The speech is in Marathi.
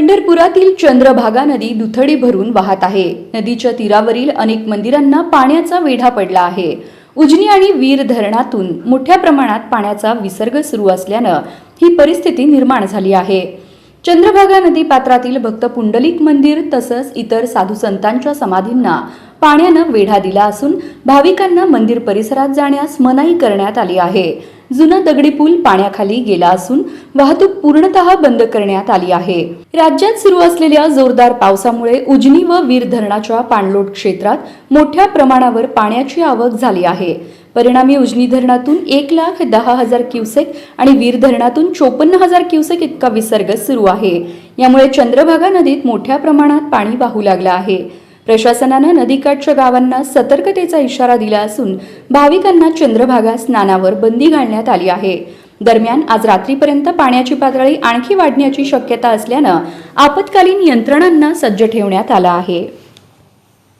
पंढरपुरातील चंद्रभागा नदी दुथडी भरून वाहत आहे. नदीच्या तीरावरील अनेक मंदिरांना पाण्याचा वेढा पडला आहे. उजनी आणि वीर धरणातून मोठ्या प्रमाणात पाण्याचा विसर्ग सुरू असल्यानं ही परिस्थिती निर्माण झाली आहे. चंद्रभागा नदी पात्रातील भक्त पुंडलिक मंदिर तसंच इतर साधू संतांच्या समाधींना पाण्यानं वेढा दिला असून भाविकांना मंदिर परिसरात जाण्यास मनाई करण्यात आली आहे. जुना दगडी पूल पाण्याखाली गेला असून वाहतूक पूर्णतः बंद करण्यात आली आहे. राज्यात सुरू असलेल्या जोरदार पावसामुळे उजनी व वीर धरणाच्या पाणलोट क्षेत्रात मोठ्या प्रमाणावर पाण्याची आवक झाली आहे. परिणामी उजनी धरणातून एक लाख दहा हजार क्युसेक आणि वीर धरणातून चोपन्न हजार क्युसेक इतका विसर्ग सुरू आहे. यामुळे चंद्रभागा नदीत मोठ्या प्रमाणात पाणी वाहू लागलं आहे. प्रशासनानं नदीकाठच्या गावांना सतर्कतेचा इशारा दिला असून भाविकांना चंद्रभागा स्नानावर बंदी घालण्यात आली आहे. दरम्यान आज रात्रीपर्यंत पाण्याची पातळी आणखी वाढण्याची शक्यता असल्यानं आपत्कालीन यंत्रणांना सज्ज ठेवण्यात आलं आहे.